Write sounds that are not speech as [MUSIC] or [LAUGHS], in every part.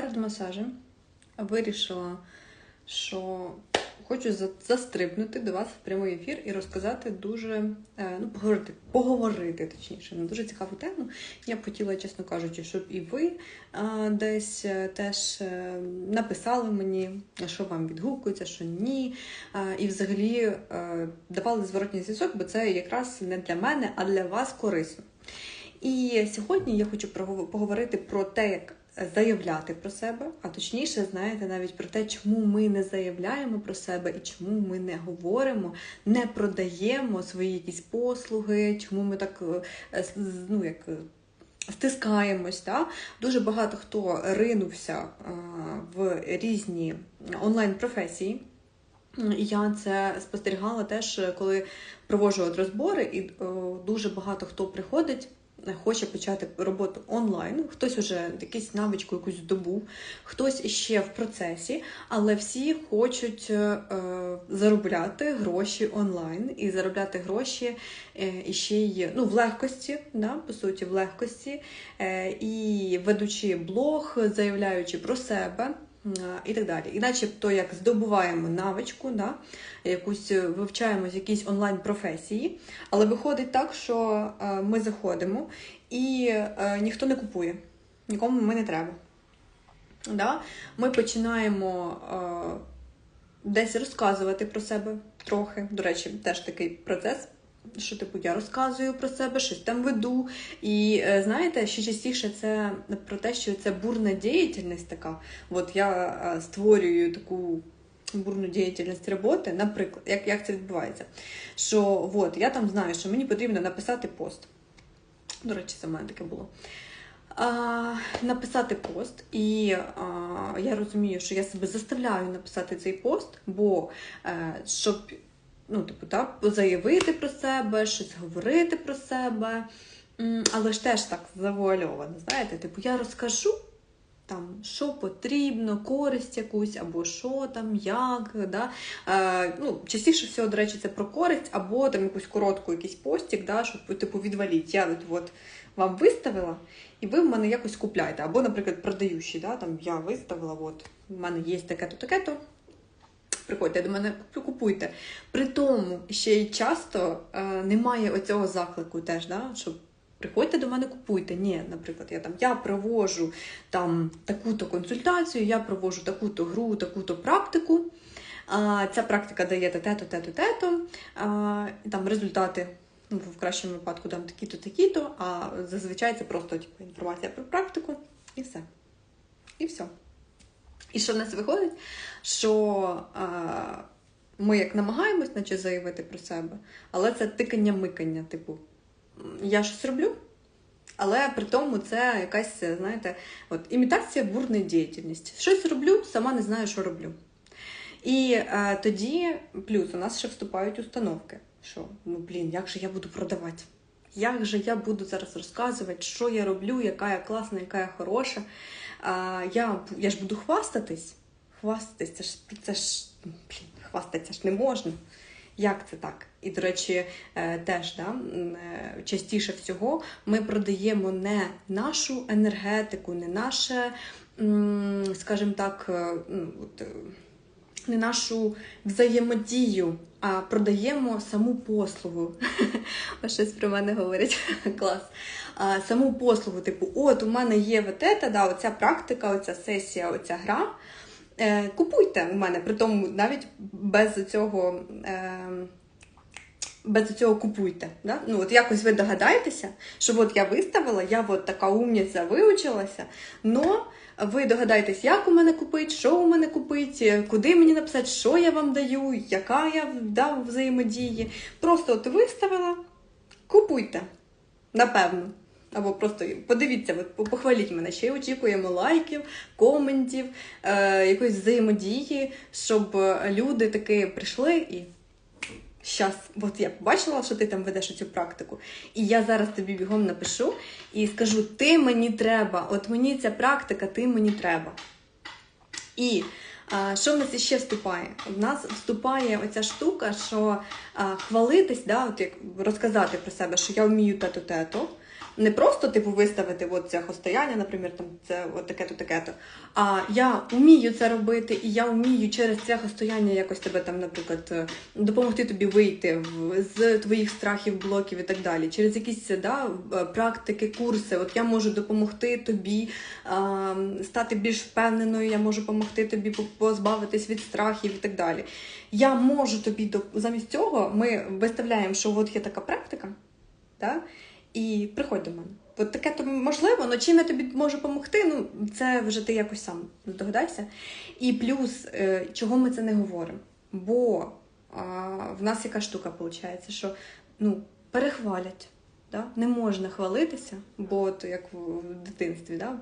перед масажем вирішила, що хочу за- застрибнути до вас в прямий ефір і розказати дуже, е, ну, поговорити, поговорити точніше, на дуже цікаву тему. Я б хотіла, чесно кажучи, щоб і ви е, десь е, теж написали мені, що вам відгукується, що ні. І взагалі давали зворотній зв'язок, бо це якраз не для мене, а для вас корисно. І сьогодні я хочу поговорити про те, як заявляти про себе, а точніше, знаєте, навіть про те, чому ми не заявляємо про себе і чому ми не говоримо, не продаємо свої якісь послуги, чому ми так е, ну, як. е, Стискаємось, та? дуже багато хто ринувся е, в різні онлайн-професії. Я це спостерігала теж, коли проводжу розбори, і дуже багато хто приходить, е, хоче почати роботу онлайн. Хтось вже якусь навичку якусь здобув, хтось ще в процесі, але всі хочуть е, е, заробляти гроші онлайн і заробляти гроші е, ще й ну, в легкості, да, по суті, в легкості, е, і ведучи блог, заявляючи про себе. І так далі. І начебто як здобуваємо навичку, да, якусь е, вивчаємо з якісь онлайн-професії, але виходить так, що е, ми заходимо і е, ніхто не купує, нікому ми не треба. Да? Ми починаємо десь розказувати про себе трохи. До речі, теж такий процес. Що типу я розказую про себе, щось там веду. І е, знаєте, ще частіше це про те, що це бурна діяльність така. От я е, створюю таку бурну діяльність роботи, наприклад, як, як це відбувається? Що от, я там знаю, що мені потрібно написати пост. До речі, це в мене таке було. А, написати пост, і а, я розумію, що я себе заставляю написати цей пост, бо е, щоб ну, типу, так, заявити про себе, щось говорити про себе, але ж теж так завуальовано. Знаєте, типу, я розкажу там, що потрібно, користь якусь, або що там, як. Да? Е, ну, частіше всього, до речі, це про користь, або там якусь коротку якийсь постік, да, щоб типу, відваліть. Я от, от вам виставила, і ви в мене якось купляєте. Або, наприклад, продаючий, да, там я виставила, от, в мене є таке-то, таке-то. Приходьте до мене, купуйте. При тому ще й часто е, немає оцього заклику теж, да, щоб приходьте до мене, купуйте. Ні, наприклад, я там я провожу там таку-то консультацію, я провожу таку-то гру, таку-то практику. А, ця практика дає те-то, те-то, те-то. Там результати ну, в кращому випадку там такі-то, такі-то, а зазвичай це просто типу, інформація про практику і все. І все. І що в нас виходить? Що а, ми як намагаємось наче заявити про себе, але це тикання-микання, типу, я щось роблю, але при тому це якась, знаєте, от, імітація бурної діяльності. Щось роблю, сама не знаю, що роблю. І е, тоді, плюс, у нас ще вступають установки, що ну блін, як же я буду продавати? Як же я буду зараз розказувати, що я роблю, яка я класна, яка я хороша. А, я, я ж буду хвастатись. Хвастатись, це ж це ж блін, хвастатися ж не можна. Як це так? І, до речі, е, теж да, е, частіше всього ми продаємо не нашу енергетику, не наше, скажімо так, е, ну, от, не нашу взаємодію, а продаємо саму послугу. [LAUGHS] Щось про мене говорять. [LAUGHS] Клас. А, саму послугу, типу, от у мене є вот это, да, оця практика, оця сесія, оця гра. Е, купуйте у мене, при тому навіть без цього. Е, без цього купуйте. Да? Ну, от якось ви догадаєтеся, що от я виставила, я от така умниця виучилася, но ви догадаєтесь, як у мене купити, що у мене купити, куди мені написати, що я вам даю, яка я дав взаємодії. Просто от виставила, купуйте. Напевно. Або просто подивіться, похваліть мене, ще й очікуємо лайків, коментів, е, якоїсь взаємодії, щоб люди таки прийшли і щас, от я побачила, що ти там ведеш цю практику, і я зараз тобі бігом напишу і скажу: ти мені треба, от мені ця практика, ти мені треба. І а, що в нас іще вступає? В нас вступає оця штука, що а, хвалитись, да, от як розказати про себе, що я вмію тето-тето. Не просто типу виставити от це хостояння, наприклад, там це от таке-то, таке-то. А я вмію це робити, і я вмію через це хостояння якось тебе там, наприклад, е, допомогти тобі вийти з твоїх страхів, блоків і так далі. Через якісь да, е, практики, курси. От я можу допомогти тобі а, стати більш впевненою, я можу допомогти тобі по- позбавитись від страхів і так далі. Я можу тобі доп- замість цього ми виставляємо, що от є така практика, да? І приходь до мене. От таке то можливо, але чим я тобі можу допомогти, ну це вже ти якось сам здогадайся. І плюс, е, чого ми це не говоримо? Бо а, в нас яка штука виходить, що ну, перехвалять. Да? Не можна хвалитися, бо от як в дитинстві, да?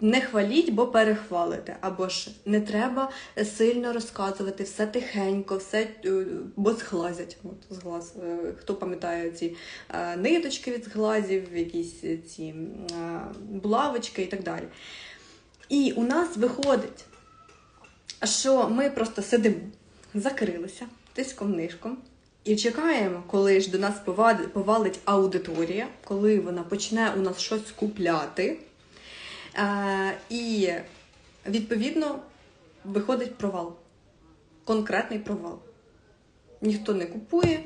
не хваліть, бо перехвалите. Або ж не треба сильно розказувати, все тихенько, все, е, бо зглазять. От, зглаз. Е, Хто пам'ятає ці е, ниточки від зглазів, якісь ці булавочки і так далі. І у нас виходить, що ми просто сидимо, закрилися тиском нишком. І чекаємо, коли ж до нас повалить аудиторія, коли вона почне у нас щось купляти. Е, і відповідно виходить провал. Конкретний провал. Ніхто не купує,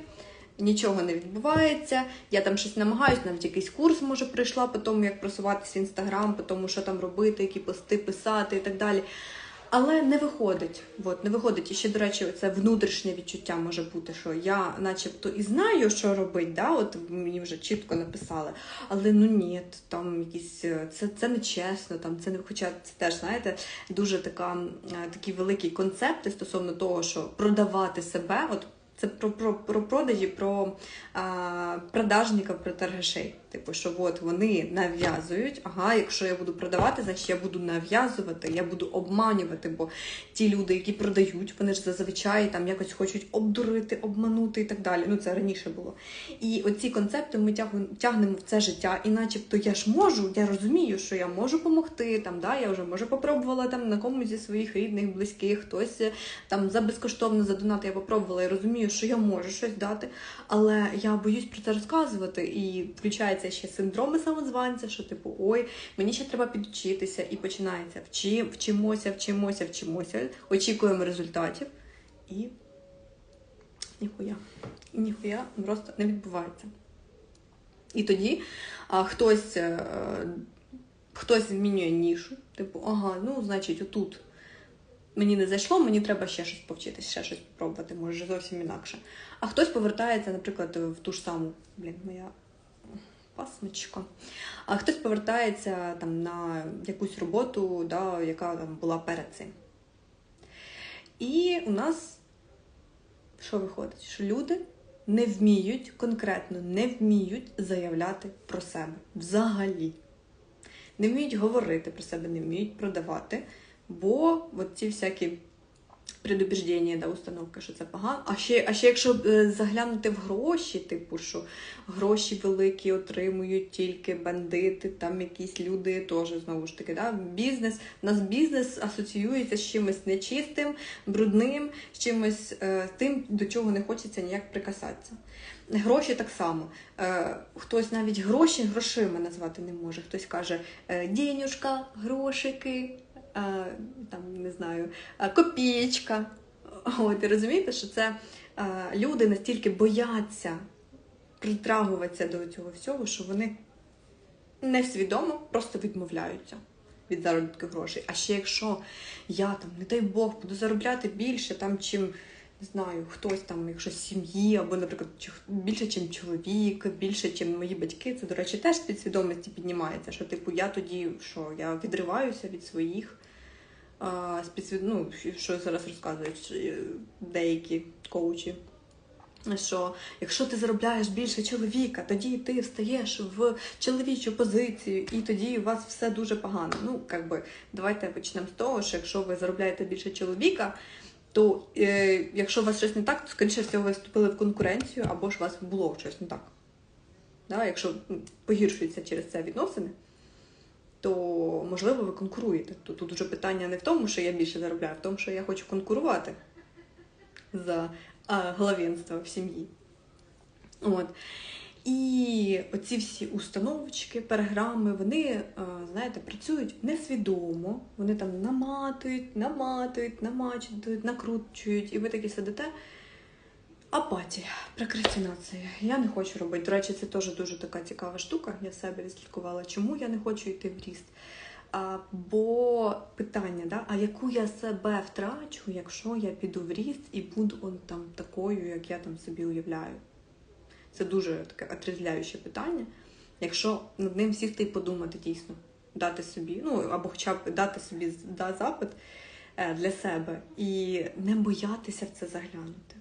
нічого не відбувається. Я там щось намагаюсь, навіть якийсь курс може прийшла по тому, як просуватися в інстаграм, по тому, що там робити, які пости писати і так далі. Але не виходить. От, не виходить. І ще, до речі, це внутрішнє відчуття може бути, що я начебто і знаю, що робити, да? от мені вже чітко написали. Але ну ні, там якісь е, це, це не чесно, там це не хоча це теж, знаєте, дуже така, е, такі великі концепти стосовно того, що продавати себе. От це про, про, про продажі, про а, продажників, про торгашей. Типу, що от вони нав'язують, ага, якщо я буду продавати, значить я буду нав'язувати, я буду обманювати, бо ті люди, які продають, вони ж зазвичай там якось хочуть обдурити, обманути і так далі. Ну це раніше було. І оці концепти ми тягнемо, в це життя, і начебто я ж можу, я розумію, що я можу допомогти, там, да, я вже може попробувала там на комусь зі своїх рідних, близьких, хтось е, там за безкоштовно за донат я попробувала і розумію, що я можу щось дати, але я боюсь про це розказувати. І включається ще синдроми самозванця, що типу, ой, мені ще треба підучитися, і починається вчи, вчимося, вчимося, вчимося, очікуємо результатів і ніхуя. І ніхуя просто не відбувається. І тоді а, хтось, е, хтось змінює нішу, типу, ага, ну, значить, отут мені не зайшло, мені треба ще щось повчитись, ще щось спробувати, може зовсім інакше. А хтось повертається, наприклад, в ту ж саму, блін, моя пасмичка. А хтось повертається там на якусь роботу, да, яка там була перед цим. І у нас що виходить? Що люди не вміють, конкретно не вміють заявляти про себе взагалі. Не вміють говорити про себе, не вміють продавати, бо от ці всякі предубіждення, да, установки, що це погано. А ще, а ще якщо е, заглянути в гроші, типу, що гроші великі отримують тільки бандити, там якісь люди теж знову ж таки, да, бізнес. У нас бізнес асоціюється з чимось нечистим, брудним, з чимось е, тим, до чого не хочеться ніяк прикасатися. Гроші так само. Е, хтось навіть гроші грошима назвати не може. Хтось каже е, денюжка, грошики, там не знаю, е, копієчка. От і розумієте, що це е, люди настільки бояться притрагуватися до цього всього, що вони несвідомо просто відмовляються від заробітку грошей. А ще якщо я там, не дай Бог, буду заробляти більше, там чим не знаю, хтось там, якщо з сім'ї, або, наприклад, більше, ніж чоловік, більше, ніж мої батьки, це, до речі, теж підсвідомості піднімається. Що, типу, я тоді що, я відриваюся від своїх. А, ну, що зараз розказують е, деякі коучі. Що якщо ти заробляєш більше чоловіка, тоді ти встаєш в чоловічу позицію, і тоді у вас все дуже погано. Ну, як би, давайте почнемо з того, що якщо ви заробляєте більше чоловіка, то е, якщо у вас щось не так, то скоріше всього ви вступили в конкуренцію або ж у вас було щось не так. Да? Якщо м, погіршуються через це відносини, то можливо ви конкуруєте. Тут, тут вже питання не в тому, що я більше заробляю, а в тому, що я хочу конкурувати за а, главенство в сім'ї. От. І оці всі установочки, переграми, вони, е, знаєте, працюють несвідомо. Вони там наматують, наматують, намачують, накручують, і ви такі сидите. Апатія, прокрастинація. Я не хочу робити. До речі, це теж дуже така цікава штука. Я себе відслідкувала, чому я не хочу йти в ріст. А, бо питання, да? а яку я себе втрачу, якщо я піду в ріст і буду он там такою, як я там собі уявляю? Це дуже таке отрізляюче питання. Якщо над ним сісти і подумати дійсно, дати собі, ну або хоча б дати собі да, запит е, для себе і не боятися в це заглянути.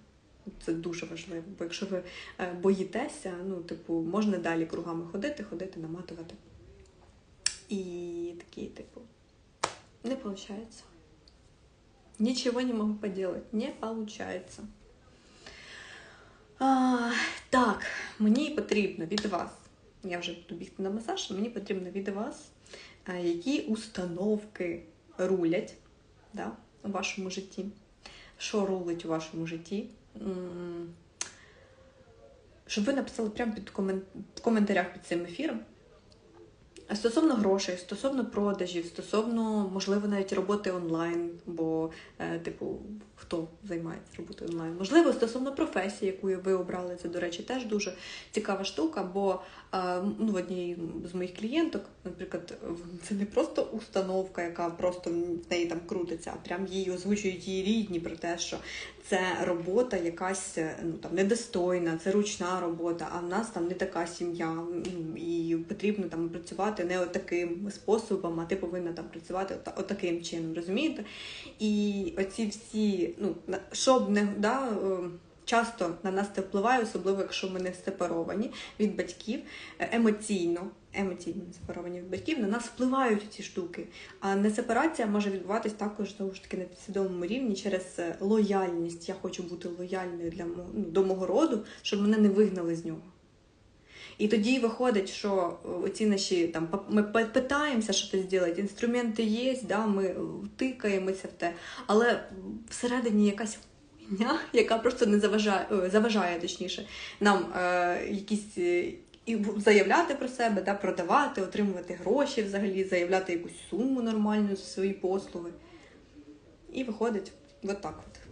Це дуже важливо, бо якщо ви е, боїтеся, ну, типу, можна далі кругами ходити, ходити, наматувати. І такий, типу, не виходить. Нічого не можу поделать, не виходить. А, так, мені потрібно від вас, я вже буду бігти на масаж, мені потрібно від вас, які установки рулять да, у вашому житті. Що рулить у вашому житті? Щоб ви написали прямо під комент... в коментарях під цим ефіром. Стосовно грошей, стосовно продажів, стосовно, можливо, навіть роботи онлайн, бо, е, типу, хто займається роботою онлайн? Можливо, стосовно професії, яку ви обрали, це, до речі, теж дуже цікава штука, бо е, ну, в одній з моїх клієнток, наприклад, це не просто установка, яка просто в неї там крутиться, а прям їй озвучують її рідні про те, що це робота якась е, ну, там, недостойна, це ручна робота, а в нас там не така сім'я, і потрібно там працювати не отаким способом, а ти повинна там працювати ота- отаким чином, розумієте? І оці всі, ну, щоб не да, е, часто на нас це впливає, особливо якщо ми не сепаровані від батьків е, емоційно. Емоційно сепаровані від батьків, на нас впливають ці штуки. А не сепарація може відбуватись також знову ж таки на підсвідомому рівні через е, лояльність. Я хочу бути лояльною для ну, до мого роду, щоб мене не вигнали з нього. І тоді виходить, що е, оці наші там ми пи- питаємося щось зробити, інструменти є, да, ми е, тикаємося в те, але всередині якась хуйня, яка просто не заважає, е, заважає точніше, нам е, якісь. І заявляти про себе, да, продавати, отримувати гроші взагалі, заявляти якусь суму нормальну за свої послуги. І виходить от так от.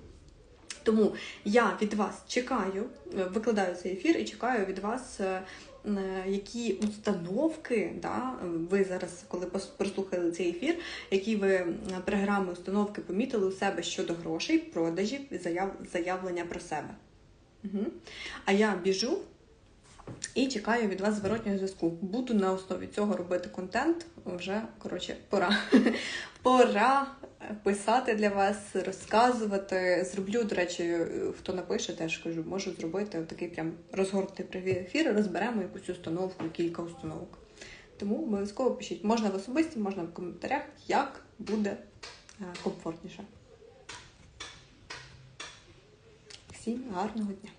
Тому я від вас чекаю, е, викладаю цей ефір і чекаю від вас, е, е, які установки, да, ви зараз, коли прослухали цей ефір, які ви програми, установки помітили у себе щодо грошей, продажів, заяв, заявлення про себе. Угу. А я біжу і чекаю від вас зворотнього зв'язку. Буду на основі цього робити контент. Вже коротше, пора. [LAUGHS] пора писати для вас, розказувати. Зроблю, до речі, хто напише, теж кажу, можу зробити такий прям розгорнутий привіт ефір. Розберемо якусь установку, кілька установок. Тому обов'язково пишіть. Можна в особисті, можна в коментарях, як буде е, комфортніше. Всім гарного дня!